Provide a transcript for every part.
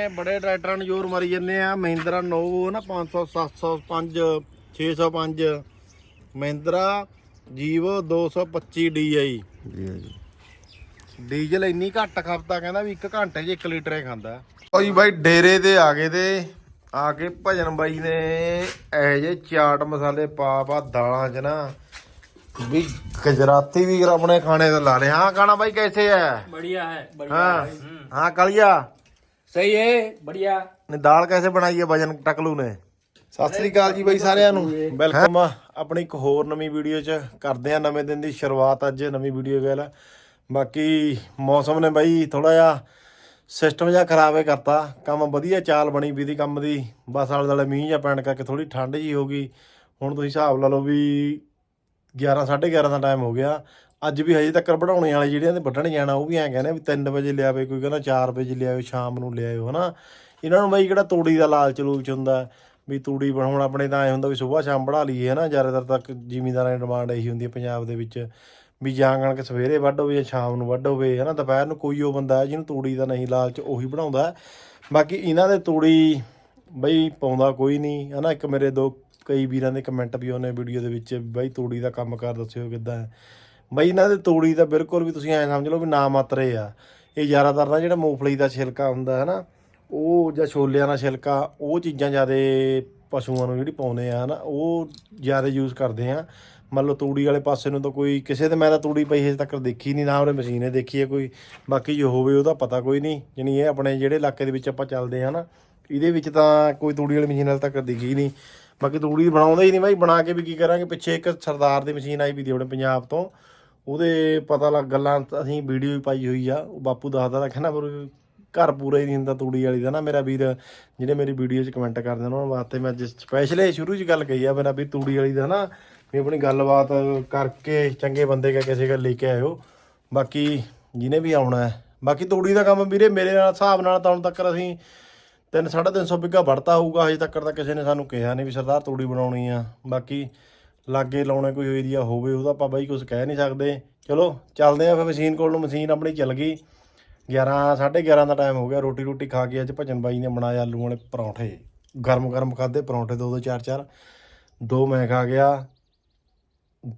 ਬੜੇ ਟਰੈਕਟਰਾਂ ਨੂੰ ਜ਼ੋਰ ਮਾਰੀ ਜੰਨੇ ਆ ਮਹਿੰਦਰਾ ਨੋਵੋ ਨਾ 500 705 605 ਮਹਿੰਦਰਾ ਜੀਵੋ 225 DI ਜੀ ਜੀ ਡੀਜ਼ਲ ਇੰਨੀ ਘੱਟ ਖਪਤਾ ਕਹਿੰਦਾ ਵੀ 1 ਘੰਟੇ 'ਚ 1 ਲੀਟਰ ਹੀ ਖਾਂਦਾ ਓ ਜੀ ਬਾਈ ਡੇਰੇ ਤੇ ਆ ਗਏ ਤੇ ਆ ਕੇ ਭਜਨ ਬਾਈ ਨੇ ਇਹ ਜੇ ਚਾਟ ਮਸਾਲੇ ਪਾ ਪਾ ਦਾਲਾਂ 'ਚ ਨਾ ਵੀ ਗਜਰਾਤੀ ਵੀ ਆਪਣੇ ਖਾਣੇ ਤੇ ਲਾ ਲਏ ਹਾਂ ਖਾਣਾ ਬਾਈ ਕੈਸੇ ਹੈ बढ़िया है बढ़िया हाँ है। हाँ कलिया ਸਹੀ ਹੈ ਬੜੀਆ। ਨੇ ਦਾਲ ਕੈਸੇ ਬਣਾਈ ਵਜਨ ਟਕਲੂ ਨੇ? ਸਤਿ ਸ੍ਰੀ ਅਕਾਲ ਜੀ ਬਾਈ ਸਾਰਿਆਂ ਨੂੰ। ਵੈਲਕਮ ਆਪਣੀ ਇੱਕ ਹੋਰ ਨਵੀਂ ਵੀਡੀਓ 'ਚ। ਕਰਦੇ ਆ ਨਵੇਂ ਦਿਨ ਦੀ ਸ਼ੁਰੂਆਤ ਅੱਜ ਨਵੀਂ ਵੀਡੀਓ ਗੱਲ। ਬਾਕੀ ਮੌਸਮ ਨੇ ਬਾਈ ਥੋੜਾ ਜਿਹਾ ਸਿਸਟਮ ਜਿਹਾ ਖ਼ਰਾਬ ਹੈ ਕਰਤਾ। ਕੰਮ ਵਧੀਆ ਚਾਲ ਬਣੀ ਵੀ ਦੀ ਕੰਮ ਦੀ। ਬਸ ਆਲੇ ਦੁਆਲੇ ਮੀਂਹ ਜਾਂ ਪੈਣ ਕਰਕੇ ਥੋੜੀ ਠੰਡ ਜੀ ਹੋ ਗਈ। ਹੁਣ ਤੁਸੀਂ ਹਿਸਾਬ ਲਾ ਲਓ ਵੀ 11 11:30 ਦਾ ਟਾਈਮ ਹੋ ਗਿਆ। ਅੱਜ ਵੀ ਹਜੇ ਤੱਕ ਬਣਾਉਣੇ ਵਾਲੇ ਜਿਹੜਿਆਂ ਦੇ ਵੱਢਣ ਜਾਣਾ, ਉਹ ਵੀ ਐਂ ਕਹਿੰਦੇ ਵੀ 3 ਵਜੇ ਲਿਆਵੇ, ਕੋਈ ਕਹਿੰਦਾ 4 ਵਜੇ ਲਿਆਵੇ ਸ਼ਾਮ ਨੂੰ ਲਿਆਇਓ, ਹਨਾ। ਇਹਨਾਂ ਨੂੰ ਬਈ ਕਿਹੜਾ ਤੂੜੀ ਦਾ ਲਾਲਚ ਲੂਚ ਹੁੰਦਾ, ਵੀ ਤੂੜੀ ਬਣਾਉਣ ਆਪਣੇ ਤਾਂ ਐ ਹੁੰਦਾ ਵੀ ਸਵੇਰ ਸ਼ਾਮ ਬਣਾ ਲਈਏ, ਹਨਾ। ਜ਼ਿਆਦਾਤਰ ਤੱਕ ਜ਼ਿਮੀਂਦਾਰਾਂ ਦੀ ਡਿਮਾਂਡ ਇਹੀ ਹੁੰਦੀ ਹੈ ਪੰਜਾਬ ਦੇ ਵਿੱਚ, ਵੀ ਜਾਂ ਕਣਕ ਸਵੇਰੇ ਵੱਢ ਹੋਵੇ ਜਾਂ ਸ਼ਾਮ ਨੂੰ ਵੱਢ ਹੋਵੇ ਹਨਾ। ਦੁਪਹਿਰ ਨੂੰ ਕੋਈ ਉਹ ਬੰਦਾ ਜਿਹਨੂੰ ਤੂੜੀ ਦਾ ਨਹੀਂ ਲਾਲਚ, ਉਹੀ ਬਣਾਉਂਦਾ। ਬਾਕੀ ਇਹਨਾਂ ਦੇ ਤੂੜੀ ਬਈ ਪਾਉਂਦਾ ਕੋਈ ਨਹੀਂ, ਹਨਾ। ਇੱਕ ਮੇਰੇ ਦੋ ਕਈ ਵੀਰਾਂ ਦੇ ਕਮੈਂਟ ਵੀ ਉਹਨੇ ਵੀਡੀਓ ਦੇ ਵਿੱਚ ਬਈ ਤੂੜੀ ਦਾ ਕੰਮ ਕਰ ਦੱਸਿਓ ਕਿੱਦਾਂ ਬਈ ਇਹਨਾਂ ਦੇ ਤੂੜੀ ਤਾਂ ਬਿਲਕੁਲ ਵੀ ਤੁਸੀਂ ਐਂ ਸਮਝ ਲਓ ਵੀ ਨਾ ਮਾਤਰੇ ਆ। ਇਹ ਜ਼ਿਆਦਾਤਰ ਨਾ ਜਿਹੜਾ ਮੂੰਗਫਲੀ ਦਾ ਛਿਲਕਾ ਹੁੰਦਾ ਹੈ ਨਾ, ਉਹ ਜਾਂ ਛੋਲਿਆਂ ਦਾ ਛਿਲਕਾ, ਉਹ ਚੀਜ਼ਾਂ ਜ਼ਿਆਦਾ ਪਸ਼ੂਆਂ ਨੂੰ ਜਿਹੜੀ ਪਾਉਂਦੇ ਆ ਨਾ, ਉਹ ਜ਼ਿਆਦਾ ਯੂਜ਼ ਕਰਦੇ ਆ। ਮੰਨ ਲਓ ਤੂੜੀ ਵਾਲੇ ਪਾਸੇ ਨੂੰ ਤਾਂ ਕੋਈ, ਕਿਸੇ ਤੇ ਮੈਂ ਤਾਂ ਤੂੜੀ ਪਈ ਹਜੇ ਤੱਕ ਦੇਖੀ ਨਹੀਂ, ਨਾ ਉਹਨੇ ਮਸ਼ੀਨੇ ਦੇਖੀ ਹੈ ਕੋਈ। ਬਾਕੀ ਜੋ ਹੋਵੇ ਉਹਦਾ ਪਤਾ ਕੋਈ ਨਹੀਂ, ਜਾਣੀ ਇਹ ਆਪਣੇ ਜਿਹੜੇ ਇਲਾਕੇ ਦੇ ਵਿੱਚ ਆਪਾਂ ਚੱਲਦੇ ਆ ਨਾ, ਇਹਦੇ ਵਿੱਚ ਤਾਂ ਕੋਈ ਤੂੜੀ ਵਾਲੀ ਮਸ਼ੀਨ ਹਾਲੇ ਤੱਕ ਦਿਖੀ ਨਹੀਂ। ਬਾਕੀ ਤੂੜੀ ਬਣਾਉਂਦੇ ਹੀ ਨਹੀਂ ਬਾਈ, ਬਣਾ ਕੇ ਵੀ ਕੀ ਕਰਾਂਗੇ, ਪਿੱਛੇ ਇੱਕ ਸਰਦਾਰ ਦੀ ਮਸ਼ੀਨ ਆਈ ਵੀ ਦੀ ਆਪਣੇ ਪੰਜਾਬ ਤੋਂ। ਉਹਦੇ ਪਤਾ ਲੱਗ ਗੱਲਾਂ ਅਸੀਂ ਵੀਡੀਓ ਵੀ ਪਾਈ ਹੋਈ ਆ। ਉਹ ਬਾਪੂ ਦੱਸਦਾ ਤਾਂ ਕਹਿੰਦਾ ਪਰ ਘਰ ਪੂਰਾ ਹੀ ਨਹੀਂ ਹੁੰਦਾ ਤੂੜੀ ਵਾਲੀ ਦਾ ਨਾ ਮੇਰਾ ਵੀਰ ਜਿਹੜੇ ਮੇਰੀ ਵੀਡੀਓ 'ਚ ਕਮੈਂਟ ਕਰਦੇ ਨੇ ਉਹਨਾਂ ਵਾਸਤੇ ਮੈਂ ਅੱਜ ਸਪੈਸ਼ਲ ਸ਼ੁਰੂ 'ਚ ਗੱਲ ਕਹੀ ਆ ਮੇਰਾ ਵੀ ਤੂੜੀ ਵਾਲੀ ਦਾ ਨਾ, ਵੀ ਆਪਣੀ ਗੱਲਬਾਤ ਕਰਕੇ ਚੰਗੇ ਬੰਦੇ ਕਾ ਕਿਸੇ ਗੱਲ ਲੈ ਕੇ ਆਇਓ। ਬਾਕੀ ਜਿਹਨੇ ਵੀ ਆਉਣਾ ਹੈ, ਬਾਕੀ ਤੂੜੀ ਦਾ ਕੰਮ ਵੀਰੇ ਮੇਰੇ ਨਾਲ ਹਿਸਾਬ ਨਾਲ ਤਾਂ ਹੁਣ ਤੱਕ ਅਸੀਂ ਤਿੰਨ ਸਾਢੇ ਤਿੰਨ ਸੌ ਬਿੱਗਾ ਵੜਤਾ ਹੋਊਗਾ, ਹਜੇ ਤੱਕ ਤਾਂ ਕਿਸੇ ਨੇ ਸਾਨੂੰ ਕਿਹਾ ਨਹੀਂ ਵੀ ਸਰਦਾਰ ਤੂੜੀ ਬਣਾਉਣੀ ਆ। ਬਾਕੀ ਲਾਗੇ ਲਾਉਣੇ ਕੋਈ ਏਰੀਆ ਹੋਵੇ ਉਹਦਾ ਆਪਾਂ ਬਾਈ ਕੁਝ ਕਹਿ ਨਹੀਂ ਸਕਦੇ। ਚਲੋ, ਚੱਲਦੇ ਆ ਫਿਰ ਮਸ਼ੀਨ ਕੋਲ ਨੂੰ, ਮਸ਼ੀਨ ਆਪਣੀ ਚੱਲ ਗਈ। 11 11:30 ਦਾ ਟਾਈਮ ਹੋ ਗਿਆ, ਰੋਟੀ ਰੋਟੀ ਖਾ ਕੇ ਅੱਜ ਭਜਨ ਬਾਈ ਨੇ ਬਣਾਏ ਆਲੂ ਵਾਲੇ ਪਰੌਂਠੇ। ਗਰਮ ਗਰਮ ਖਾਦੇ ਪਰੌਂਠੇ ਦੋ ਦੋ, ਚਾਰ ਚਾਰ। ਦੋ ਮੈਂ ਖਾ ਗਿਆ,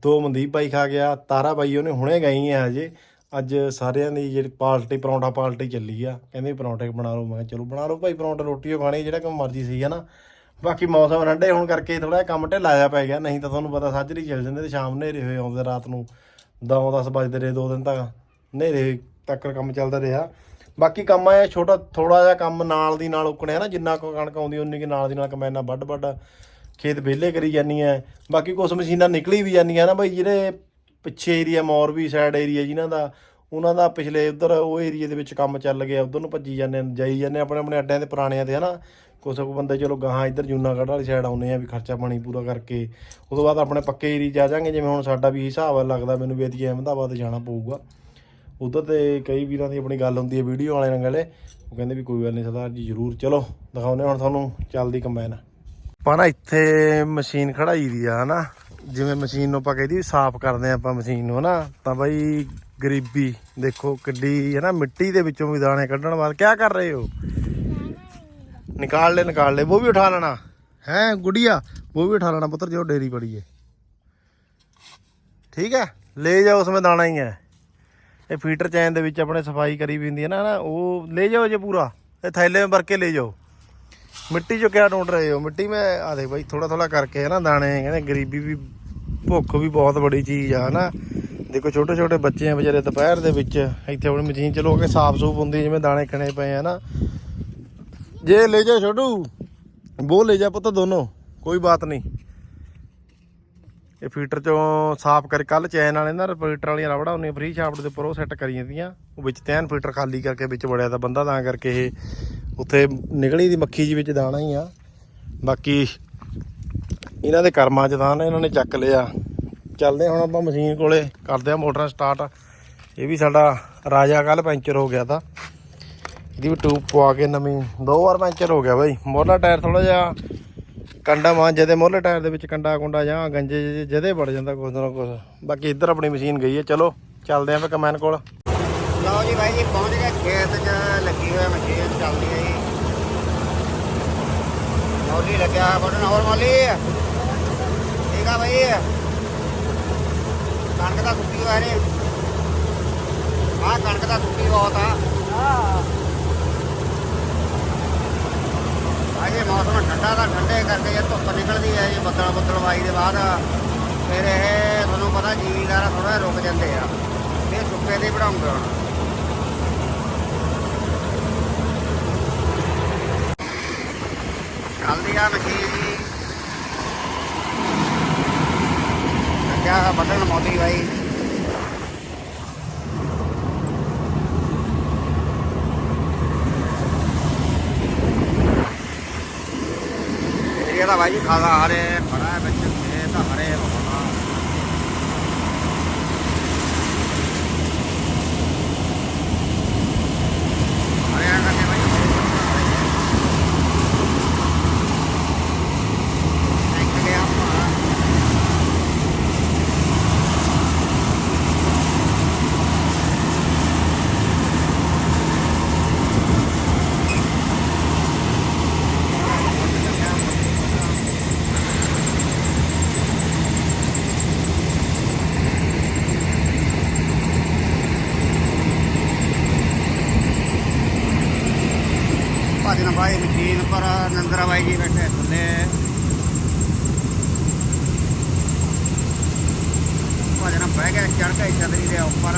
ਦੋ ਮਨਦੀਪ ਬਾਈ ਖਾ ਗਿਆ, ਤਾਰਾ ਬਾਈ ਉਹਨੇ ਹੁਣੇ ਗਈ ਹੈ ਹਜੇ। ਅੱਜ ਸਾਰਿਆਂ ਦੀ ਜਿਹੜੀ ਪਾਰਟੀ ਪਰੌਂਠਾ ਪਾਰਟੀ ਚੱਲੀ ਆ। ਕਹਿੰਦੇ ਪਰੌਂਠੇ ਬਣਾ ਲਓ, ਮੈਂ ਕਿਹਾ ਚਲੋ ਬਣਾ ਲਓ ਭਾਈ, ਪਰੌਂਠੇ ਰੋਟੀ ਓ ਖਾਣੀ ਜਿਹੜਾ ਕੰਮ ਮਰਜ਼ੀ ਸੀ ਨਾ। ਬਾਕੀ ਮੌਸਮ ਠੰਡੇ ਹੋਣ ਕਰਕੇ ਥੋੜਾ ਜਿਹਾ ਕੰਮ ਢਿੱਲਾ ਢਿੱਲਾਇਆ ਪੈ ਗਿਆ, ਨਹੀਂ ਤਾਂ ਤੁਹਾਨੂੰ ਪਤਾ ਸਾਜਰੀ ਚੱਲ ਜਾਂਦੇ ਤੇ ਸ਼ਾਮ ਹਨੇਰੇ ਹੋਏ ਆਉਂਦੇ ਰਾਤ ਨੂੰ 9-10 ਵਜਦੇ ਰਹੇ ਦੋ ਦਿਨ ਤੱਕ, ਹਨੇਰੇ ਤੱਕ ਕੰਮ ਚੱਲਦਾ ਰਿਹਾ। ਬਾਕੀ ਕੰਮ ਆ ਛੋਟਾ ਥੋੜਾ ਜਿਹਾ ਕੰਮ ਨਾਲ ਦੀ ਨਾਲ ਉਕਣਿਆ ਨਾ, ਜਿੰਨਾ ਕੁ ਕਣਕ ਆਉਂਦੀ ਉਨੀ ਕਿ ਨਾਲ ਦੀ ਨਾਲ ਕਮੈਨਾ ਵੱਡ ਵੱਡ ਖੇਤ ਵਿਹਲੇ ਕਰੀ ਜਾਂਦੀਆਂ ਬਾਕੀ ਕੁਝ ਮਸ਼ੀਨਾਂ ਨਿਕਲੀ ਵੀ ਜਾਂਦੀਆਂ ਨਾ ਬਈ, ਜਿਹੜੇ ਪਿੱਛੇ ਏਰੀਆ ਮੌਰਵੀ ਸਾਈਡ ਏਰੀਆ ਜਿਨ੍ਹਾਂ ਦਾ, ਉਹਨਾਂ ਦਾ ਪਿਛਲੇ ਉਧਰ ਉਹ ਏਰੀਆ ਦੇ ਵਿੱਚ ਕੰਮ ਚੱਲ ਗਿਆ, ਉਧਰ ਨੂੰ ਭੱਜੀ ਜਾਂਦੇ, ਜਾਈ ਜਾਂਦੇ ਆਪਣੇ ਆਪਣੇ ਅੱਡਿਆਂ ਤੇ ਪੁਰਾਣਿਆਂ ਤੇ ਹਨਾ। ਕੁਛ ਕੁ ਬੰਦੇ ਚਲੋ ਗਾਹਾਂ ਇੱਧਰ ਜੂਨਾਗੜ੍ਹ ਵਾਲੀ ਸਾਈਡ ਆਉਂਦੇ ਆ ਵੀ ਖਰਚਾ ਪਾਣੀ ਪੂਰਾ ਕਰਕੇ। ਉਸ ਤੋਂ ਬਾਅਦ ਆਪਣੇ ਪੱਕੇ ਏਰੀਆ ਜਾ ਜਾਾਂਗੇ, ਜਿਵੇਂ ਹੁਣ ਸਾਡਾ ਵੀ ਹਿਸਾਬ ਲੱਗਦਾ ਮੈਨੂੰ ਵੀ ਅਧੀ ਅਹਿਮਦਾਬਾਦ ਜਾਣਾ ਪਊਗਾ। ਉਧਰ ਤੇ ਕਈ ਵੀਰਾਂ ਦੀ ਆਪਣੀ ਗੱਲ ਹੁੰਦੀ ਹੈ ਵੀਡੀਓ ਵਾਲੇ ਨਾਲ ਗਲੇ, ਉਹ ਕਹਿੰਦੇ ਵੀ ਕੋਈ ਗੱਲ ਨਹੀਂ ਸਰਦਾਰ ਜੀ, ਜ਼ਰੂਰ ਚਲੋ, ਦਿਖਾਉਂਦੇ ਹੁਣ ਤੁਹਾਨੂੰ ਚੱਲਦੀ ਕੰਬਾਈਨ। ਆਪਾਂ ਨਾ ਇੱਥੇ ਮਸ਼ੀਨ ਖੜਾਈ ਦੀ ਆ, ਹਨਾ? ਜਿਵੇਂ ਮਸ਼ੀਨ ਨੂੰ ਆਪਾਂ ਕਹਿੰਦੀ ਸਾਫ਼ ਕਰਦੇ ਆ ਆਪਾਂ ਮਸ਼ੀਨ ਨੂੰ, ਹਨਾ? ਤਾਂ ਬਾਈ ਗਰੀਬੀ, ਦੇਖੋ ਕਿੱਡੀ, ਹਨਾ, ਮਿੱਟੀ ਦੇ ਵਿੱਚੋਂ ਵੀ ਦਾਣੇ ਕੱਢਣ ਵਾਲ ਕੀ ਕਰ ਰਹੇ ਹੋ? ਨਿਕਾਲ ਲੈ ਨਿਕਾਲ ਲੈ। ਉਹ ਵੀ ਉਠਾ ਲੈਣਾ। ਹੈ, ਗੁੜੀਆ, ਉਹ ਵੀ ਉਠਾ ਲੈਣਾ ਪੁੱਤਰ ਜੋ ਡੇਰੀ ਪੜੀ ਹੈ ਠੀਕ ਹੈ? ਲੈ ਜਾਓ ਉਸਮੇ ਦਾਣਾ ਹੀ ਹੈ। ਇਹ ਫੀਟਰ ਚੈਨ ਦੇ ਵਿੱਚ ਆਪਣੇ ਸਫ਼ਾਈ ਕਰੀ ਵੀ ਹੁੰਦੀ ਹੈ ਨਾ ਨਾ, ਉਹ ਲੈ ਜਾਓ ਜੇ ਪੂਰਾ। ਇਹ ਥੈਲੇ ਵਿੱਚ ਭਰ ਕੇ ਲੈ ਜਾਓ। ਮਿੱਟੀ ਚੋਂ ਕਿਆ ਢੂੰਡ ਰਹੇ ਹੋ? ਮਿੱਟੀ ਮੈਂ, ਆ ਦੇ ਬਾਈ ਥੋੜਾ ਥੋੜਾ ਕਰਕੇ ਹੈ ਨਾ ਦਾਣੇ, ਕਹਿੰਦੇ ਗਰੀਬੀ ਵੀ, ਭੁੱਖ ਵੀ ਬਹੁਤ ਬੜੀ ਚੀਜ਼ ਆ ਨਾ ਦੇਖੋ ਛੋਟੇ ਛੋਟੇ ਬੱਚੇ ਆ ਵਿਚਾਰੇ ਦੁਪਹਿਰ ਦੇ ਵਿੱਚ, ਇੱਥੇ ਆਪਣੀ ਮਸ਼ੀਨ ਚਲੋ ਕੇ ਸਾਫ਼ ਸੂਫ ਹੁੰਦੀ ਜਿਵੇਂ ਦਾਣੇ ਖਣੇ ਪਏ ਆ ਨਾ। ਜੇ ਲੈ ਜਾ ਛੋਟੂ ਬੋ ਲੈ ਜਾ ਪੁੱਤ ਦੋਨੋਂ, ਕੋਈ ਬਾਤ ਨਹੀਂ। ਇਹ ਫੀਟਰ ਚੋਂ ਸਾਫ਼ ਕਰ ਕੱਲ ਚੈਨ ਵਾਲੇ ਨਾ ਫੀਟਰ ਵਾਲੀਆਂ ਰਬੜਾ ਉਹਨੇ ਫ੍ਰੀ ਸ਼ਾਫਟ ਦੇ ਉੱਪਰ ਉਹ ਸੈੱਟ ਕਰੀ ਜਾਂਦੀਆਂ ਉਹ ਵਿੱਚ ਤੈਨ ਫੀਟਰ ਖਾਲੀ ਕਰਕੇ ਵਿੱਚ ਵੜਿਆ ਤਾਂ ਬੰਦਾ, ਤਾਂ ਕਰਕੇ ਇਹ ਉੱਥੇ ਨਿਕਲੀ ਦੀ ਮੱਖੀ ਜੀ ਵਿੱਚ ਦਾਣਾ ਹੀ ਆ। ਬਾਕੀ ਇਹਨਾਂ ਦੇ ਕਰਮਾਂ 'ਚ ਤਾਂ ਇਹਨਾਂ ਨੇ ਚੱਕ ਲਿਆ। ਚੱਲਦੇ ਹੁਣ ਆਪਾਂ ਮਸ਼ੀਨ ਕੋਲੇ, ਕਰਦੇ ਆ ਮੋਟਰਾਂ ਸਟਾਰਟ ਇਹ ਵੀ ਸਾਡਾ ਰਾਜਾ ਕੱਲ ਪੈਂਚਰ ਹੋ ਗਿਆ ਤਾਂ। ਦੀ ਵੀ ਟੂਬ ਪਵਾ ਕੇ ਨਵੀਂ। ਦੋ ਵਾਰ ਪੈਂਚਰ ਹੋ ਗਿਆ ਬਾਈ। ਮੋਹਲਾ ਟਾਇਰ ਥੋੜਾ ਜਿਹਾ ਕੰਡਾ ਮਾਂ ਜਦੇ ਮੋਹਲੇ ਟਾਇਰ ਦੇ ਵਿੱਚ ਕੰਡਾ ਕੁੰਡਾ ਜਾਂ ਗੰਜੇ ਜਿਹੇ ਜਦੇ ਵੜ ਜਾਂਦਾ ਕੁਛ ਨਾ ਕੁਛ। ਬਾਕੀ ਇੱਧਰ ਆਪਣੀ ਮਸ਼ੀਨ ਗਈ ਹੈ। ਚਲੋ, ਚੱਲਦੇ ਆਂ ਫੇ ਕਮੈਨ ਕੋਲ। ਲਓ ਜੀ ਬਾਈ ਜੀ, ਪਹੁੰਚ ਗਏ। ਖੇਤ 'ਚ ਲੱਗੀ ਹੋਇਆ ਮਸ਼ੀਨ, ਚੱਲਦੀ ਹੈ ਜੀ। ਮੌਲੀ ਲੱਗਿਆ ਹੋਇਆ ਬਟਨ ਹੋਰ ਮੌਲੀ? ਠੀਕ ਆ ਬਾਈ। ਕਣਕ ਦਾ ਸੁੱਕੀ ਹੋਇਆ ਨੇ ਆਹ ਕਣਕ ਦਾ ਸੁੱਕੀ ਬਹੁਤ ਆ। ਆਜੇ ਮੌਸਮ ਠੰਡਾ ਦਾ ਠੰਡੇ ਕਰਕੇ ਜੇ ਧੁੱਪ ਨਿਕਲਦੀ ਹੈ ਜੀ, ਬੱਦਲ ਬੱਦਲ ਵਾਈ ਦੇ ਬਾਅਦ, ਫਿਰ ਇਹ ਤੁਹਾਨੂੰ ਪਤਾ ਜੀਵੀਦਾਰ ਥੋੜਾ ਰੁਕ ਜਾਂਦੇ ਆ। ਇਹ ਸੁੱਕੇ ਦੇ ਬਣਾਉਂਦੇ ਹੁਣ। ਚੱਲਦੀ ਆ ਮਸ਼ੀਨ ਜੀ, ਲੱਗਿਆ ਬਟਨ ਮੋਦੀ ਬਾਈ। ਏਰੀਆ ਦਾ ਬਾਈ ਖਾਦਾ ਹਰੇ ਬੜਾ ਹੈ ਵਿੱਚ ਇਹ ਤਾਂ ਹਰੇ ਹੋਣਾ ਹਰਿਆ ਕਰਕੇ ਬਾਈ ਟੈਂਕ ਲਿਆ ਆਪਾਂ ਭਜਨ ਭਾਈ ਮਸ਼ੀਨ ਪਰ ਨੰਦਰਾ ਬਾਈ ਜੀ ਬੈਠੇ ਥੱਲੇ ਭਜਨ ਬਹਿ ਗਿਆ ਚੜ ਕੇ ਛਤਰੀ ਦੇ ਉੱਪਰ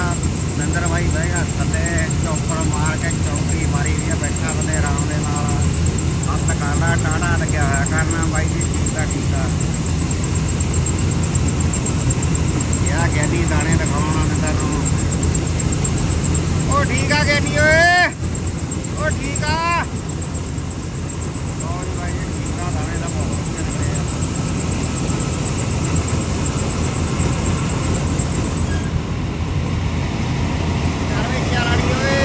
ਨੰਦਰ ਬਾਈ ਬਹਿ ਥੱਲੇ ਚੌਪਰ ਮਾਰ ਕੇ ਚੌਂਕੀ ਮਾਰੀ ਵੀ ਆ, ਬੈਠਾ ਬੰਦੇ ਆਰਾਮ ਦੇ ਨਾਲ। ਹੱਥ ਕਾਲਾ ਟਾੜਾ ਲੱਗਿਆ ਹੋਇਆ ਕਰਨਾ ਬਾਈ ਜੀ, ਠੀਕ ਆ ਠੀਕ ਆ। ਯਾ ਗੈਲੀ ਦਾਣੇ ਦਿਖਾਉਣਾ ਨੰਦਰ ਨੂੰ ਉਹ ਠੀਕ ਆ ਗੈਲੀ ਓਏ, ਉਹ ਠੀਕ ਆ ਹੋਰ ਬਾਈ ਜੀ ਠੀਕ ਆ ਦਾਣੇ ਦਾ ਬਹੁਤ ਵਧੀਆ ਲੱਗ ਰਿਹਾ ਚੱਲ ਵੇ ਚੱਲ ਆੜੀ ਓਏ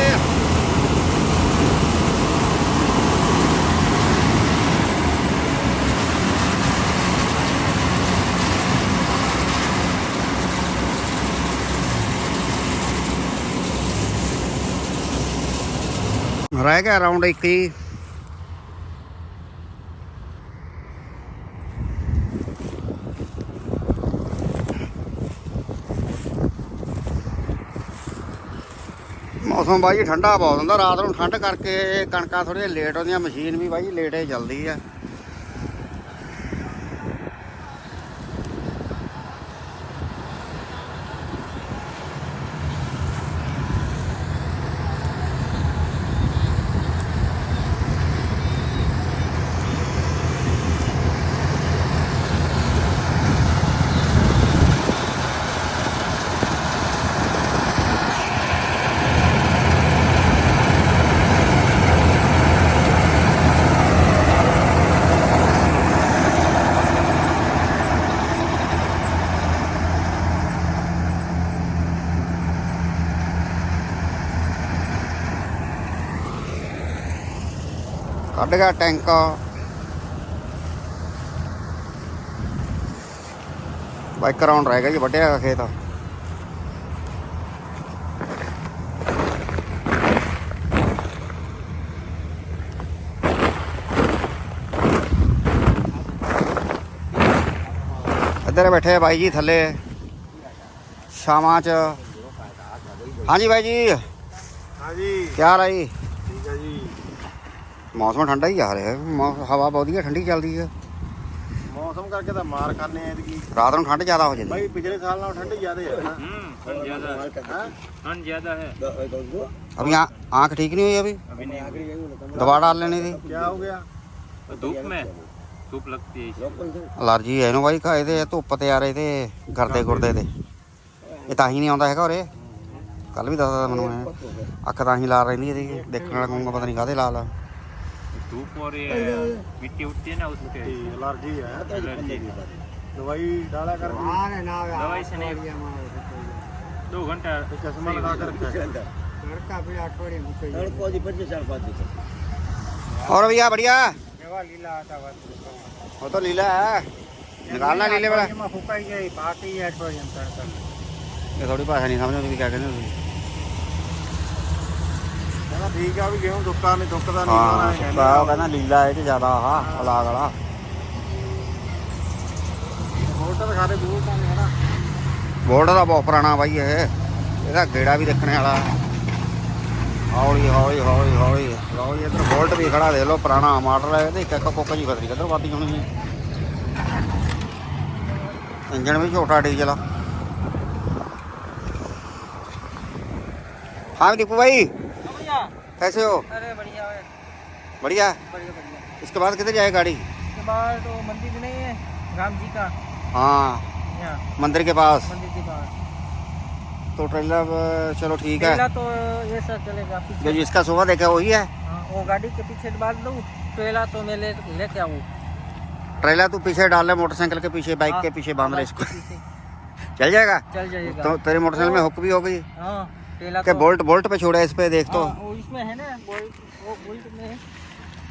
ਰਹਿ ਗਿਆ ਅਰਾਊਂਡ ਇੱਕ ਮੌਸਮ ਬਾਈ ਠੰਡਾ ਬਹੁਤ ਹੁੰਦਾ, ਰਾਤ ਨੂੰ ਠੰਡ ਕਰਕੇ ਕਣਕਾਂ ਥੋੜੀਆਂ ਲੇਟ ਹੁੰਦੀਆਂ ਮਸ਼ੀਨ ਵੀ ਬਾਈ ਲੇਟ ਹੀ ਚੱਲਦੀ ਆ। ਕੱਢ ਗਿਆ ਟੈਂਕ ਬਾਈਕ ਰਾਉਂਡ ਰਹਿ ਗਿਆ ਜੀ ਵੱਢਿਆ ਹੋਇਆ ਖੇਤ ਇੱਧਰ ਬੈਠੇ ਆ ਬਾਈ ਜੀ ਥੱਲੇ ਸ਼ਾਮਾਂ ਚ ਹਾਂਜੀ ਬਾਈ ਜੀ ਹਾਂਜੀ ਕੀ ਹਾਲ ਆ ਜੀ ਠੀਕ ਹੈ ਜੀ ਮੌਸਮ ਠੰਡਾ ਹੀ ਆ ਰਿਹਾ ਮੌ- ਹਵਾ ਬਹੁਤੀ ਠੰਡੀ ਚੱਲਦੀ ਹੈ ਮੌਸਮ ਕਰਕੇ ਤਾਂ ਮਾਰ ਖਾਣੇ ਆ ਇਹਦੀ ਰਾਤ ਨੂੰ ਠੰਡ ਜ਼ਿਆਦਾ ਹੋ ਜਾਂਦੀ ਬਾਈ ਪਿਛਲੇ ਸਾਲ ਨਾਲੋਂ ਠੰਡ ਜ਼ਿਆਦਾ ਹੈ ਨਾ ठंड ज्यादा है ठंड ज्यादा है अभी आ- आंख ठीक नहीं हुई अभी अभी नहीं दवा डाल लेने दी ਕੀ ਹੋ ਗਿਆ धूप में धूप लगती है इसलिए। ਅਲਰਜੀ ਹੈ ਇਹਨੂੰ ਬਾਈ ਕਾ ਇਹਦੇ ਧੁੱਪ ਤੇ ਆ ਰਹੇ ਤੇ ਗਰਦੇ ਗੁਰਦੇ ਤੇ ਇਹ ਤਾਂ ਹੀ ਨਹੀਂ ਆਉਂਦਾ ਹੈਗਾ ਉਰੇ ਕੱਲ ਵੀ ਦੱਸਦਾ ਤਾ ਮੈਨੂੰ ਇਹ ਅੱਖ ਤਾਂ ਹੀ ਲਾਲ ਰਹਿੰਦੀ ਇਹਦੀ ਦੇਖਣ ਵਾਲਾ ਕਹੂੰਗਾ ਪਤਾ ਨਹੀਂ ਕਾਹਦੇ ਲਾਲ ਆ धूप और ये मिट्टी उठती है ना उसके एलर्जी है तो एलर्जी। दवाई डाला कर दवाई से नहीं। दो घंटा तो चश्मा लगा कर और भैया बढ़िया। वो तो लीला है। निकालना लीले वाला। थोड़ी पास है नहीं समझ तो क्या कहने ਕਹਿੰਦਾ ਦਾ ਬਹੁਤ ਪੁਰਾਣਾ ਬਾਈ ਇਹ। ਇਹਦਾ ਗੇੜਾ ਵੀ ਦੇਖਣ ਵਾਲਾ। ਹੌਲੀ ਹੌਲੀ ਹੌਲੀ ਹੌਲੀ। ਹੌਲੀ ਇੱਧਰ ਬੋਲਟ ਵੀ ਖੜਾ ਦੇ ਲੋ ਪੁਰਾਣਾ ਮਾਡਲ ਹੈ ਇਹਦੇ ਇੱਕ ਇੱਕ ਜੀ ਫਸਰੀ ਕਿੱਧਰ ਵਾਦੀ ਹੋਣੀ ਹੈ। ਇੰਜਣ ਵੀ ਛੋਟਾ ਡੀਜ਼ਲ ਆ। ਹਾਂ ਦੀਪੂ ਬਾਈ। कैसे हो? अरे बढ़िया है। बढ़िया? बढ़िया बढ़िया। इसके बाद किधर जाए गाड़ी? उसके बाद वो मंदिर नहीं है राम जी का। हाँ। मंदिर के पास? मंदिर के पास। तो ट्रेलर चलो ठीक है। तो ये सब चलेगा जो जिसका सुबह देखा वही है? हाँ, वो गाड़ी के पीछे बाँध दो पहला तो मैं ले लेके आऊँ। ट्रेलर तू पीछे डाल ले मोटरसाइकिल के पीछे बाइक के पीछे बाँध ले इसको। चल जाएगा? चल जाएगा। तो तेरे मोटरसाइकिल में हुक भी हो गई। हाँ। पहला के तो बोल्ट बोल्ट पे छोड़ा इस पे देख तो हाँ, वो इसमें है ना बोल्ट वो बोल्ट में है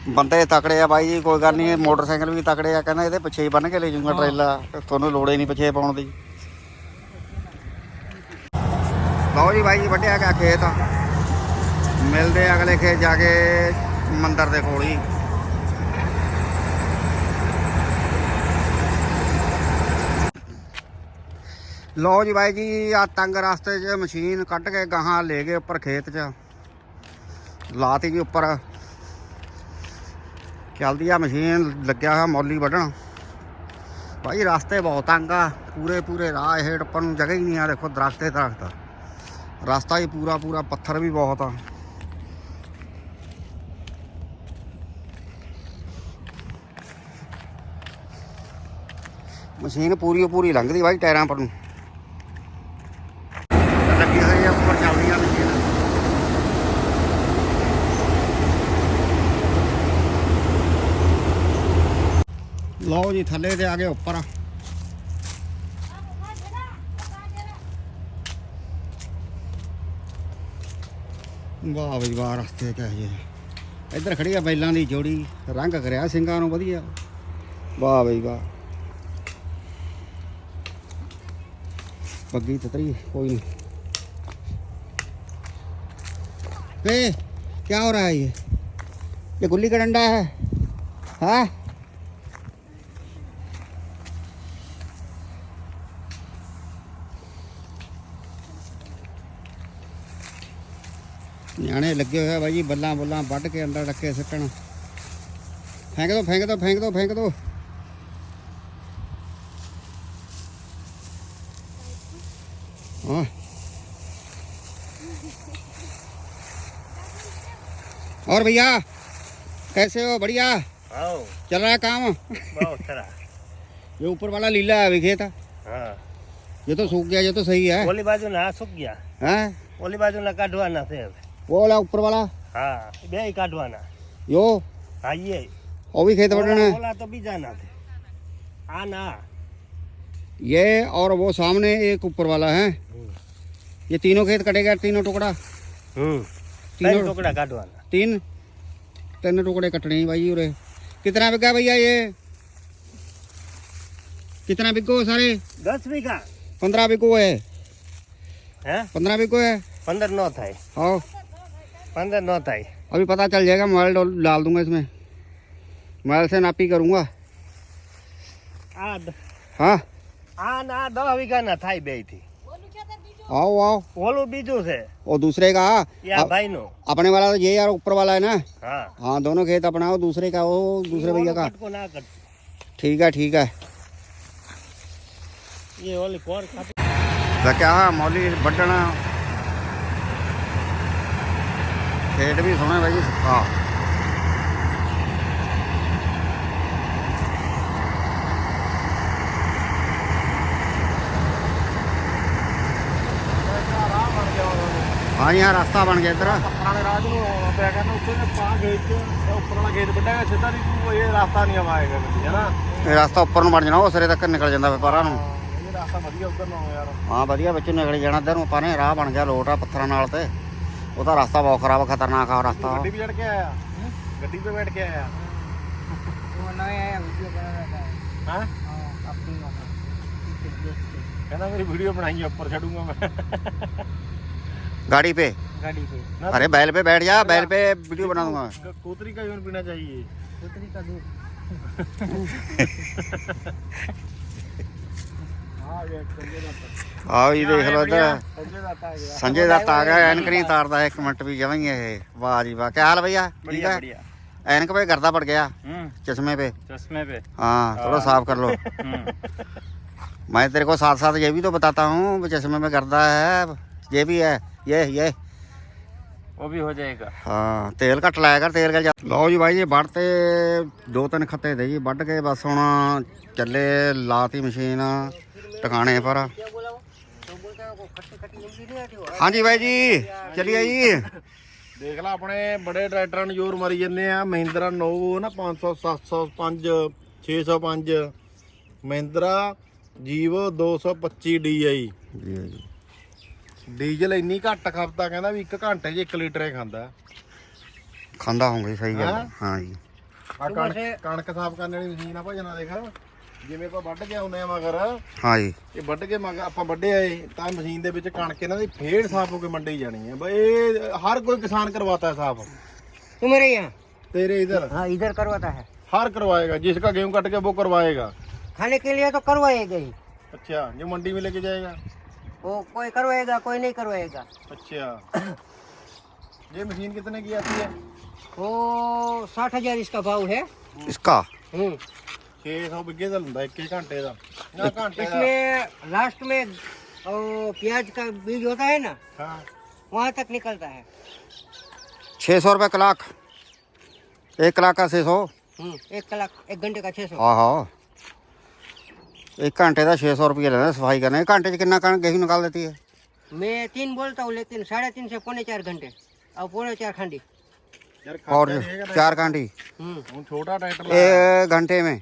ਬੰਦੇ ਤਕੜੇ ਆ ਬਾਈ ਜੀ ਕੋਈ ਗੱਲ ਨਹੀਂ ਮੋਟਰਸਾਈਕਲ ਵੀ ਤਕੜੇ ਆ ਕਹਿੰਦਾ ਇਹਦੇ ਪਿੱਛੇ ਹੀ ਬੰਨ ਕੇ ਲੈ ਜਾਊਂਗਾ ਟਰੇਲਾ ਤੁਹਾਨੂੰ ਲੋੜ ਹੀ ਨਹੀਂ ਪਿੱਛੇ ਪਾਉਣ ਦੀ ਲਓ ਜੀ ਬਾਈ ਜੀ ਵੱਢਿਆ ਗਿਆ ਖੇਤ ਮਿਲਦੇ ਆ ਅਗਲੇ ਖੇਤ ਜਾ ਕੇ ਮੰਦਿਰ ਦੇ ਕੋਲ ਹੀ ਲਓ ਜੀ ਬਾਈ ਜੀ ਆ ਤੰਗ ਰਸਤੇ 'ਚ ਮਸ਼ੀਨ ਕੱਢ ਕੇ ਗਾਹਾਂ ਲੈ ਗਏ ਉੱਪਰ ਖੇਤ 'ਚ। ਲਾਤੀ ਜੀ ਉੱਪਰ। ਚੱਲਦੀ ਆ ਮਸ਼ੀਨ, ਲੱਗਿਆ ਹੋਇਆ ਮੌਲੀ ਵੱਢਣ। ਭਾਈ ਰਸਤੇ ਬਹੁਤ ਤੰਗ ਆ। ਪੂਰੇ ਪੂਰੇ ਰਾਹ ਇਹ ਟੱਪਣ ਨੂੰ ਜਗ੍ਹਾ ਹੀ ਨਹੀਂ ਆ। ਦੇਖੋ, ਦਰਖਤ ਹੀ ਦਰਖਤ ਰਸਤਾ ਹੀ ਪੂਰਾ ਪੂਰਾ, ਪੱਥਰ ਵੀ ਬਹੁਤ ਆ। ਮਸ਼ੀਨ ਪੂਰੀ ਪੂਰੀ ਲੰਘਦੀ ਭਾਈ ਟਾਇਰਾਂ ਪਰ ਨੂੰ ਲੱਗੀ ਹੋਈ ਆ ਉੱਪਰ ਚੱਲਦੀ ਆ ਮਸ਼ੀਨ ਲਓ ਜੀ ਥੱਲੇ ਤੇ ਆ ਗਏ ਉੱਪਰ ਵਾਹ ਬਈ ਵਾਹ ਰਸਤੇ ਤੇ ਆਏ ਇੱਧਰ ਖੜੀ ਆ ਬੈਲਾਂ ਦੀ ਜੋੜੀ ਰੰਗ ਕਰਿਆ ਸਿੰਘਾਂ ਨੂੰ ਵਧੀਆ ਵਾਹ ਬਈ ਵਾਹ ਬੱਗੀ ਤਤਰੀ ਕੋਈ ਨਹੀਂ ए क्या हो रहा है ये ये गुल्ली का डंडा है हाँ ਨਿਆਣੇ ਲੱਗੇ ਹੋਏ ਆ ਬਾਈ ਜੀ ਬੱਲਾਂ ਬੁੱਲਾਂ ਵੱਢ ਕੇ ਅੰਦਰ ਡੱਕੇ ਸਿੱਟਣ ਫੈਂਕ ਦੋ ਫੈਂਕ ਦੋ ਫੈਂਕ ਦੋ ਫੈਂਕ ਦੋ ਹਾਂ और भैया कैसे हो बढ़िया चल रहा है काम ये ऊपर वाला लीला है अभी खेत हाँ। ये तो सूख गया ये तो सही है ओली बाजू ना सूख गया ओली बाजू ना काटवा ना थे वो वाला ऊपर वाला હા બે કાઢવાના यो હા એ वो भी खेत बढ़ना है ઓલા તો બીજાના છે આ ના ये और वो सामने एक ऊपर वाला है ये तीनों खेत कटेगा तीनों टुकड़ा હમ तीनों ત્રણ ટુકડા કાઢવાના तीन तीन टुकड़े कटने हैं भाई उरे कितना बिका भैया ये कितना बिको सारे દસ વીઘા पंद्रह बिको है હે पंद्रह बिको है પંદર નો થાય हाँ पंद्रह नौ ताई अभी पता चल जाएगा मोबाइल डाल दूँगा इसमें। मोबाइल से नापी करूँगा। आद। हाँ? ना अभी का ना थाई बे थी। आओ आओ। बोलो बीजू से। और दूसरे का? या भाई नो अपने वाला तो ये यार ऊपर वाला है ना? हाँ। हाँ दोनों खेत अपना दूसरे का वो दूसरे भैया का। ठीक है ठीक है। ये ओली कोर का क्या मौली बटना ਖੇਤ ਵੀ ਸੋਹਣੇ ਬਾਈ ਹਾਂ। ਹਾਂ ਯਾਰ ਰਸਤਾ ਬਣ ਗਿਆ ਇੱਧਰ। ਪੁਰਾਣੇ ਰਾਜ ਨੂੰ ਆਉਣਾ ਪਿਆ ਕਰਨਾ ਉੱਥੇ ਨੇ ਪਾ ਚ ਤੇ ਉੱਪਰ ਵਾਲਾ ਖੇਤ ਵੱਡਾ ਸਿੱਧਾ ਨਹੀਂ ਤੂੰ ਇਹ ਰਸਤਾ ਨਹੀਂ ਆਵਾਏਗਾ ਹੈ ਨਾ? ਇਹ ਰਸਤਾ ਉੱਪਰ ਨੂੰ ਬਣ ਜਾਣਾ ਉਹ ਸਿਰੇ ਤੱਕ ਨਿਕਲ ਜਾਂਦਾ ਵਪਾਰਾਂ ਨੂੰ। ਇਹ ਰਸਤਾ ਵਧੀਆ ਉੱਧਰ ਨੂੰ ਯਾਰ। ਹਾਂ ਵਧੀਆ ਵਿੱਚ ਨਿਕਲ ਜਾਣਾ ਇੱਧਰ ਨੂੰ ਆਪਾਂ ਨੇ ਰਾਹ ਬਣ ਗਿਆ ਲੋਟ ਆ ਪੱਥਰਾਂ ਨਾਲ ਤੇ। ਉਹ ਤਾਂ ਰਸਤਾ ਬਹੁਤ ਖਰਾਬ ਆ, ਖਤਰਨਾਕ ਆ ਰਸਤਾ ਗੱਡੀ 'ਤੇ ਚੜ ਕੇ ਆਇਆ ਗੱਡੀ 'ਤੇ ਬੈਠ ਕੇ ਆਇਆ वो नया आया वीडियो बना रहा है ਹਾਂ हाँ, अपनी वहाँ देख के ਕਹਿੰਦਾ ਮੇਰੀ ਵੀਡੀਓ ਬਣਾਈ ਆ, ਉੱਪਰ ਛੱਡੂਗਾ ਮੈਂ गाड़ी पे गाड़ी पे अरे बैल पे बैठ जा बैल पे वीडियो बना दूंगा मैं कोतरी का यून पीना चाहिए पुतरी का दूध हाँ ये संजय दत्त आओ ये देख लो इधर संजय दत्त आ गया संजय दत्त आ गया ਐਨਕ ਨਹੀਂ ਤਾਰਦਾ ਇੱਕ ਮਿੰਟ ਵੀ ਜਮਾਂ ਹੀ ਇਹ ਵਾਹ ਜੀ ਵਾਹ ਕੀ ਹਾਲ ਭਈਆ ठीक बढ़िया है बढ़िया ਐਨਕ पे गर्दा पड़ गया हम्म चश्मे पे चश्मे पे हाँ थोड़ा साफ कर लो हम्म मैं तेरे को साथ साथ ये भी तो बताता हूँ भी चश्मे में गर्दा है ये भी है ये ये वो भी हो जाएगा ਹਾਂ ਤੇਲ ਘੱਟ ਲਾਇਆ ਕਰ ਤੇਲ ਗੱਲ ਲਓ ਜੀ ਬਾਈ ਜੀ ਵੱਢ ਤੇ ਦੋ ਤਿੰਨ ਖੱਤੇ ਦੇ ਜੀ ਵੱਢ ਕੇ ਬਸ ਹੁਣ ਚੱਲੇ ਲਾਤੀ ਮਸ਼ੀਨ ਟਿਕਾਣੇ ਪਰ ਹਾਂਜੀ ਬਾਈ ਜੀ ਚਲਿਏ ਜੀ। ਦੇਖ ਲੈ ਆਪਣੇ ਬੜੇ ਟਰੈਕਟਰਾਂ ਨੂੰ ਜ਼ੋਰ ਮਾਰੀ ਜੰਨੇ ਆ। ਮਹਿੰਦਰਾ ਨੋਵੋ ਨਾ 500 705 605 ਮਹਿੰਦਰਾ ਜੀਵੋ 225 DI ਜੀ ਜੀ। ਡੀਜ਼ਲ ਇੰਨੀ ਘੱਟ ਖਪਤਾ ਕਹਿੰਦਾ ਵੀ 1 ਘੰਟੇ 'ਚ 1 ਲੀਟਰ ਹੀ ਖਾਂਦਾ। ਖਾਂਦਾ ਹੋਊਗਾ ਸਹੀ ਗੱਲ। ਹਾਂ? ਜੀ। ਆ ਕਣਕ ਕਣਕ ਸਾਫ਼ ਕਰਨ ਵਾਲੀ ਮਸ਼ੀਨ ਆ ਭਜਣਾ ਦੇਖ। ਜਿਵੇਂ ਆਪਾਂ ਵੱਢ ਕੇ ਆਉਂਦੇ ਆ ਮਗਰ ਹਾਂ ਜੀ ਇਹ ਵੱਢ ਕੇ ਮਗਰ ਆਪਾਂ ਵੱਢੇ ਆਏ ਤਾਂ ਮਸ਼ੀਨ ਦੇ ਵਿੱਚ ਕਣਕ ਇਹਨਾਂ ਦੀ ਫੇੜ ਸਾਫ਼ ਹੋ ਕੇ ਮੰਡੀ ਜਾਣੀ ਹੈ ਬਈ ਇਹ ਹਰ ਕੋਈ ਕਿਸਾਨ ਕਰਵਾਤਾ ਹੈ ਸਾਫ਼ तुम्हारे यहाँ तेरे इधर हाँ इधर करवाता है हर करवाएगा जिसका गेहूं कट के वो करवाएगा खाने के लिए तो करवाएगा ही अच्छा जो मंडी में लेके जाएगा वो कोई करवाएगा कोई नहीं करवाएगा अच्छा ये मशीन कितने की आती है वो साठ हजार इसका भाव है इसका हम्म। 600 लास्ट में प्याज का बीज होता है ना हाँ। वहाँ तक निकलता है। सौ रुपए कलाक। एक कलाक का छः सौ। हम्म, एक कलाक एक घंटे का छे सौ। हाँ एक घंटे का सौ लेना सफ़ाई करने। घंटे कि गेहूँ निकाल देती है? मैं तीन बोलता हूँ लेकिन साढ़े तीन से पौने चार घंटे और पौने चार खांडी। और चार खांडी? हम्म। छोटा एक घंटे में।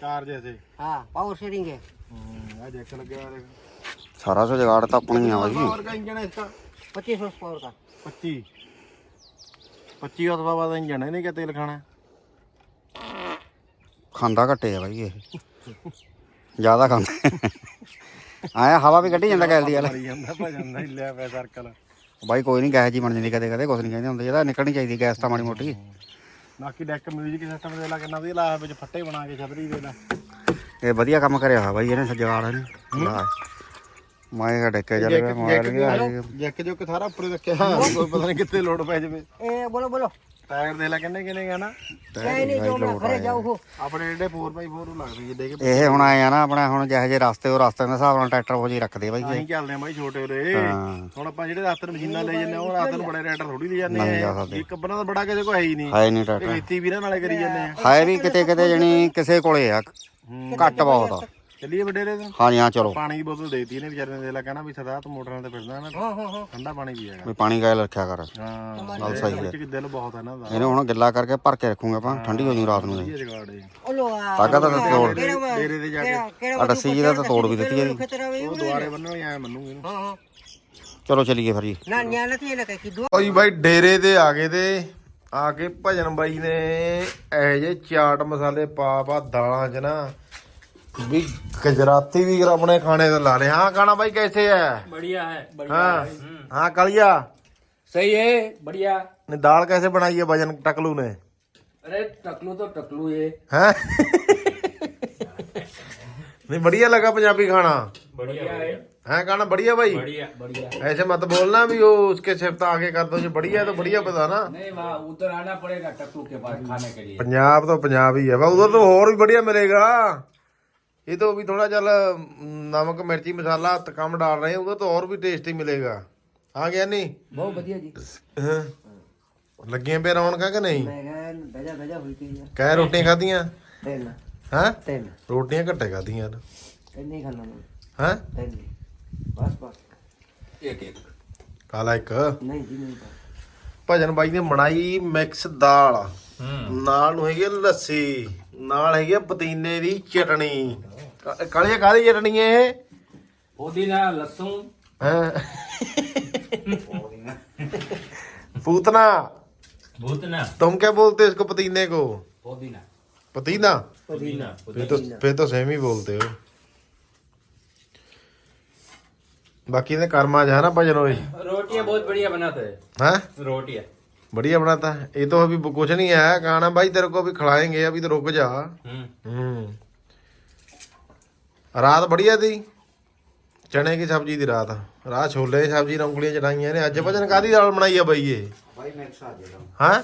ਚਾਰਜ ਇਥੇ ਹਾਂ ਪਾਵਰ ਸ਼ੇਰਿੰਗ ਹੈ। ਹੂੰ ਆ ਦੇਖ ਲੱਗਿਆ ਸਾਰਾ ਸੋ ਜਗਾੜ ਤਾਂ ਆਪਣਾ ਆ ਬਾਈ। ਪਾਵਰ ਦਾ ਇੰਜਣ ਹੈ ਇਸਦਾ 2500 ਪਾਵਰ ਦਾ। 25 25 ਉਸ ਬਾਬਾ ਦਾ ਇੰਜਣ ਹੈ ਨਹੀਂ ਕਿ ਤੇਲ ਖਾਣਾ ਖਾਂਦਾ ਘੱਟੇ ਆ ਬਾਈ ਇਹ। ਜ਼ਿਆਦਾ ਖਾਂਦਾ। ਆਇਆ ਹਵਾ ਵੀ ਕੱਢੀ ਜਾਂਦਾ ਗੈਲਦੀ ਵਾਲਾ। ਬਾਈ ਕੋਈ ਨਹੀਂ ਗੈਸ ਜੀ ਬਣ ਜਾਂਦੀ ਕਦੇ ਕਦੇ ਕੁਛ ਨਹੀਂ ਕਹਿੰਦੇ ਹੁੰਦੇ। ਇਹਦਾ ਨਿਕਲਣੀ ਚਾਹੀਦੀ ਗੈਸ ਤਾਂ ਮਾੜੀ ਮੋਟੀ। ਬਾਕੀ ਡੈਕ ਮਿਊਜ਼ਿਕ ਸਿਸਟਮ ਦੇ ਲਾ ਕਿੰਨਾ ਵਧੀਆ ਲਾਇਆ ਵਿੱਚ ਫੱਟੇ ਬਣਾ ਕੇ ਛਤਰੀ ਦੇ ਲਾ। ਇਹ ਵਧੀਆ ਕੰਮ ਕਰਿਆ ਹੋਇਆ ਬਾਈ ਇਹਨੇ ਸਜਵਾੜ ਨੇ ਮਾਇਗਾ ਡੱਕੇ ਚੱਲ ਰਿਹਾ ਮਾਰ ਗਿਆ ਜੈਕ ਜੋ ਕਿ ਸਾਰਾ ਉੱਪਰੇ ਰੱਖਿਆ ਕੋਈ ਪਤਾ ਨਹੀਂ ਕਿੱਥੇ ਲੋਡ ਪੈ ਜਵੇ। ਇਹ ਬੋਲੋ ਬੋਲੋ। ਟਾਇਰ ਦੇ ਲੈ ਕਿੰਨੇ ਕਿੰਨੇ ਆ ਨਾ ਨਹੀਂ ਨਹੀਂ ਜੋ ਮੈਂ ਖਰੇ ਜਾਉ ਉਹ। ਆਪਣੇ ਜਿਹੜੇ 4x4 ਨੂੰ ਲੱਗਦੇ ਜਿੱਦੇ ਇਹ ਹੁਣ ਆਏ ਆ ਨਾ ਆਪਣਾ ਹੁਣ ਜਿਹੇ ਜਿਹੇ ਰਸਤੇ ਉਹ ਰਸਤੇ ਦੇ ਹਿਸਾਬ ਨਾਲ ਟਰੈਕਟਰ ਉਹ ਜੀ ਰੱਖਦੇ ਬਾਈ ਅਸੀਂ ਚੱਲਦੇ ਆ ਬਾਈ ਛੋਟੇ ਉਰੇ। ਹੁਣ ਆਪਾਂ ਜਿਹੜੇ ਰਾਤ ਨੂੰ ਮਸ਼ੀਨਾਂ ਲੈ ਜੰਨੇ ਉਹ ਰਾਤ ਨੂੰ ਬੜੇ ਟਰੈਕਟਰ ਥੋੜੀ ਲੈ ਜਾਂਦੇ ਆ। ਇੱਕ ਬੰਨਾ ਤਾਂ ਬੜਾ ਕਿਸੇ ਕੋਲ ਹੈ ਹੀ ਨਹੀਂ। ਹੈ ਨਹੀਂ ਟਰੈਕਟਰ। ਖੇਤੀ ਵੀਰਾਂ ਨਾਲੇ ਕਰੀ ਜਾਂਦੇ ਆ। ਹੈ ਵੀ ਕਿਤੇ ਕਿਤੇ ਜਣੀ ਕਿਸੇ ਕੋਲੇ ਆ। ਘੱਟ ਬਹੁਤ ਚੱਲੀਏ ਵਡੇਰੇ ਦੇ ਹਾਂਜੀ ਹਾਂ ਚਲੋ। ਪਾਣੀ ਦੀ ਬੋਤਲ ਦੇਤੀ ਇਹਨੇ ਵਿਚਾਰੇ ਨੇ ਦੇ ਲਾ ਵੀ ਸਦਾ ਤੂੰ ਮੋਟਰਾਂ ਤੇ ਫਿਰਦਾ ਨਾ ਹਾਂ ਹਾਂ ਠੰਡਾ ਪਾਣੀ ਪੀਏਗਾ ਵੀ ਪਾਣੀ ਗਾਇਲ ਰੱਖਿਆ ਕਰ? ਹਾਂ ਗੱਲ ਸਹੀ ਹੈ। ਕਿ ਦਿਲ ਬਹੁਤ ਹੈ ਨਾ ਇਹਨੇ ਹੁਣ ਗਿੱਲਾ ਕਰਕੇ ਭਰ ਕੇ ਰੱਖੂਗਾ ਆਪਾਂ ਠੰਡੀ ਹੋ ਜੂ ਰਾਤ ਨੂੰ ਉਹ ਲੋ ਤਾਕਤ ਦਾ ਤੋੜ। ਡੇਰੇ ਤੇ ਜਾ ਕੇ ਆ ਰੱਸੀ ਜੀ ਤਾਂ ਤੋੜ ਵੀ ਦਿੱਤੀ ਇਹਦੀ ਉਹ ਦੁਆਰੇ ਬੰਨੋ ਐ ਮੰਨੂ ਇਹਨੂੰ। ਹਾਂ ਹਾਂ। ਚਲੋ ਚਲੀਏ ਫਿਰ ਜੀ। ਨਾ ਤੇ ਨਾ ਕਿ ਦੁਆ ਓਏ ਬਾਈ ਡੇਰੇ ਤੇ ਆ ਗਏ ਤੇ ਆ ਭਜਨ ਬਾਈ ਨੇ ਇਹ ਜੇ ਚਾਟ ਮਸਾਲੇ ਪਾ ਪਾ ਦਾਲਾਂ ਚ ਨਾ भी गुजराती भी अपने खाने से ला रहे हैं हाँ खाना भाई कैसे है बढ़िया है बढ़िया हाँ है। हाँ कालिया सही है बढ़िया ने दाल कैसे बनाई है भजन टकलू ने अरे टकलू तो टकलू है हैं नहीं बढ़िया लगा पंजाबी खाना बढ़िया है है खाना बढ़िया भाई बढ़िया बढ़िया ऐसे मत बोलना भी वो उसके शिफ्ट आगे कर दो जो बढ़िया है तो बढ़िया बताना नहीं वहाँ उधर आना पड़ेगा टकलू के पास खाने के लिए पंजाब तो पंजाब ही है भाई उधर तो और भी बढ़िया मिलेगा ये तो अभी थोड़ा चल नमक मिर्ची मसाला तो कम डाल रहे हैं उधर तो और भी टेस्टी मिलेगा हाँ क्या नहीं बहुत बढ़िया जी हाँ। ਲੱਗੀਆਂ ਪਏ ਰੌਣਕਾਂ ਕਿ ਨਹੀਂ ਮੈਂ ਕਿਹਾ ਬਹਿਜਾ ਬਹਿਜਾ ਹੋਈ ਪਈ ਆ ਕਹਿ ਰੋਟੀਆਂ ਖਾਧੀਆਂ ਤਿੰਨ ਹਾਂ ਤਿੰਨ ਰੋਟੀਆਂ ਘੱਟੇ ਖਾਧੀਆਂ ਯਾਰ ਤਿੰਨ ਹੀ ਖਾਣਾ ਮੈਂ ਹਾਂ ਤਿੰਨ ਹੀ। ਬਸ ਬਸ ਕਾਲਾ ਇੱਕ ਨਹੀਂ ਜੀ ਨਹੀਂ ਬਸ। ਭਜਨ ਬਾਈ ਨੇ ਬਣਾਈ ਮਿਕਸ ਦਾਲ ਨਾਲ ਨੂੰ ਹੈਗੀ ਆ ਲੱਸੀ ਨਾਲ ਹੈਗੀ ਆ ਪੁਦੀਨੇ ਦੀ ਚਟਣੀ ਕਾਲੀ ਕਾਦੀ ਚਟਣੀ ਹੈ ਇਹ पुदीना लहसुन हैं? पूतना भूतना तुम क्या बोलते हो इसको पुदीने को पुदीना पुदीना पुदीना फिर तो फिर तो सेम ही बोलते हो बाकी ने कर्मा जो है ना भजन होए रोटियां बहुत बढ़िया बनाते हैं हैं रोटियां बढ़िया बनाता है ये तो अभी कुछ नहीं है खाना भाई तेरे को अभी खिलाएंगे अभी तो रुक जा हम्म हम्म ਰਾਤ ਬੜੀਆ ਦੀ। ਚਣੇ ਦੀ ਸਬਜ਼ੀ ਦੀ ਰਾਤ। ਰਾਤ ਛੋਲੇ ਦੀ ਸਬਜ਼ੀ ਰੌਂਗਲੀਆਂ ਚੜਾਈਆਂ ਨੇ। ਅੱਜ ਭਜਨ ਕਾਦੀ ਦਾਲ ਬਣਾਈ ਆ ਬਈਏ ਇਹ? ਬਾਈ ਮਿਕਸ ਆ ਜਿਹੜਾ। ਹਾਂ?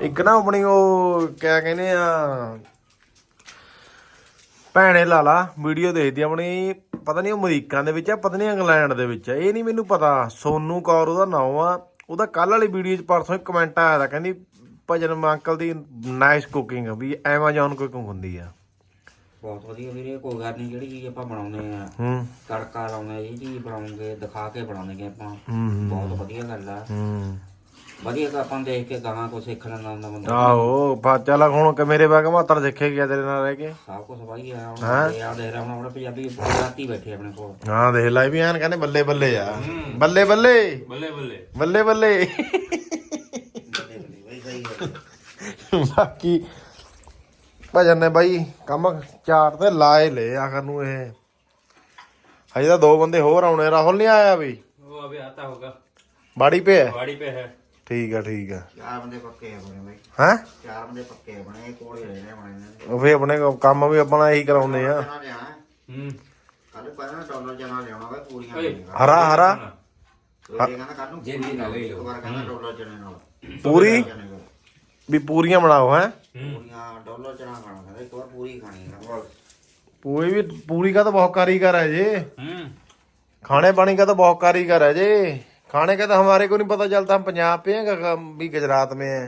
ਇੱਕ ਨਾ ਆਪਣੀ ਉਹ ਕਿਆ ਕਹਿੰਦੇ ਆ ਭੈਣੇ ਲਾਲਾ ਵੀਡੀਓ ਦੇਖਦੀ ਆਪਣੀ ਪਤਾ ਨਹੀਂ ਉਹ ਅਮਰੀਕਾ ਦੇ ਵਿੱਚ ਆ ਪਤਾ ਨਹੀਂ ਇੰਗਲੈਂਡ ਦੇ ਵਿੱਚ ਆ। ਇਹ ਨਹੀਂ ਮੈਨੂੰ ਪਤਾ ਸੋਨੂ ਕੌਰ ਉਹਦਾ ਨਾਮ ਆ। ਉਹਦਾ ਕੱਲ ਵਾਲੀ ਵੀਡੀਓ 'ਚ ਪਰਸੋਂ ਇੱਕ ਕਮੈਂਟ ਆਇਆ ਤਾਂ ਕਹਿੰਦੀ ਭਜਨ ਅੰਕਲ ਦੀ ਨਾਈਸ ਕੁਕਿੰਗ ਵੀ ਐਮਾਜ਼ਾਨ ਕੁਕਿੰਗ ਹੁੰਦੀ ਆ। ਬਹੁਤ ਵਧੀਆ ਵੀਰੇ ਕੋਈ ਗੱਲ ਨਹੀਂ ਜਿਹੜੀ ਚੀਜ਼ ਆਪਾਂ ਬਣਾਉਂਦੇ ਆ ਤੜਕਾ ਲਾਉਂਦੇ ਆ ਇਹ ਚੀਜ਼ ਬਣਾਉਂਗੇ ਦਿਖਾ ਕੇ ਬਣਾਉਂਦੇ ਆਪਾਂ। ਬਹੁਤ ਵਧੀਆ ਗੱਲ ਆ। ਵਧੀਆ ਤਾਂ ਆਪਾਂ ਦੇਖ ਕੇ ਗਾਹਾਂ ਕੋ ਸਿੱਖਣ ਨਾਲ ਦਾ ਬੰਦਾ। ਆਹੋ ਬਾਚਾ ਲਾ ਹੁਣ ਕਿ ਮੇਰੇ ਬਾਗ ਮਾਤਰ ਦੇਖੇ ਗਿਆ ਤੇਰੇ ਨਾਲ ਰਹਿ ਕੇ। ਸਭ ਕੁਝ ਵਧੀਆ ਹੁਣ ਯਾਰ ਦੇਖ ਰਹਾ ਹੁਣ ਆਪਣੇ ਪੰਜਾਬੀ ਰਾਤੀ ਬੈਠੇ ਆਪਣੇ ਕੋਲ। ਹਾਂ ਦੇਖ ਲੈ ਵੀ ਐਨ ਕਹਿੰਦੇ ਬੱਲੇ ਬੱਲੇ ਆ। ਬੱਲੇ ਬੱਲੇ। ਬੱਲੇ ਬੱਲੇ। ਬੱਲੇ ਬੱਲੇ। ਬਾਕੀ ਭਜਨ ਨੇ ਬਾਈ ਕੰਮ ਚਾਟ ਤੇ ਲਾਏ ਲੈ ਆਖਰ ਨੂੰ ਇਹ ਹਜੇ ਤਾਂ ਦੋ ਬੰਦੇ ਹੋਰ ਆਉਣੇ ਰਾਹੁਲ ਨਹੀਂ ਆਇਆ ਵੀ वो अभी आता होगा ਬਾੜੀ ਪੇ ਹੈ गाड़ी पे है ਠੀਕ ਆ ਠੀਕ ਆ ਚਾਰ ਬੰਦੇ ਪੱਕੇ ਆ ਬਣੇ ਬਈ ਹੈ ਚਾਰ ਬੰਦੇ ਪੱਕੇ ਆ ਬਣੇ ਕੋਲ ਹੀ ਰਹਿਣੇ ਬਣੇ ਨੇ ਉਹ ਫੇ ਆਪਣੇ ਕੋ- ਕੰਮ ਵੀ ਆਪਣਾ ਇਹੀ ਕਰਾਉਂਦੇ ਆ ਚਨਾ ਲਿਆਣਾ हम्म ਕੱਲ ਪਹਿਲਾਂ ਡਾਲਰ ਚਨਾ ਲਿਆਉਣਾ ਵਾ ਪੂਰੀਆਂ ਓਏ। ਬਣੇਗਾ ਹਰਾ ਹਰਾ ਇਹ ਕਹਿੰਦਾ ਕੱਲ ਨੂੰ ਜੇ ਨਹੀਂ ਨਾ ਲਈ ਇੱਕ ਵਾਰ ਕਹਿੰਦਾ ਡਾਲਰ ਚਨੇ ਨਾਲ ਪੂਰੀ ਚਨੇ ਨਾਲ। ਵੀ ਪੂਰੀਆਂ ਬਣਾਓ ਹੈ ਪੂਰੀਆਂ ਡਾਲਰ ਚਨਾ ਖਾਣਾ ਕਹਿੰਦਾ ਇੱਕ ਵਾਰ ਪੂਰੀ ਖਾਣੀ ਹੈ ਪੂਰੀ ਵੀ ਪੂਰੀ का तो बहुत कारीगर है जी हम्म खाने पानी का तो बहुत कारीगर है जी खाने का तो हमारे को नहीं पता चलता हम पंजाब पे हैं कि भी गुजरात में हैं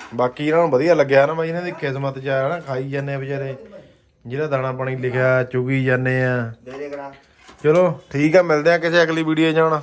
ਬਾਕੀ ਇਹਨਾਂ ਨੂੰ ਵਧੀਆ ਲੱਗਿਆ ਨਾ ਬਾਈ ਇਹਨਾਂ ਦੀ ਕਿਸਮਤ ਚ ਆਇਆ ਨਾ ਖਾਈ ਜਾਂਦੇ ਆ ਵਿਚਾਰੇ ਜਿਹੜਾ ਦਾਣਾ ਪਾਣੀ ਲਿਖਿਆ ਚੁਗੀ ਜਾਂਦੇ ਆ ਦੇ ਦੇ ਕਰਾ ਚਲੋ ਠੀਕ ਆ ਮਿਲਦੇ ਆ ਕਿਸੇ ਅਗਲੀ ਵੀਡੀਓ 'ਚ ਹੁਣ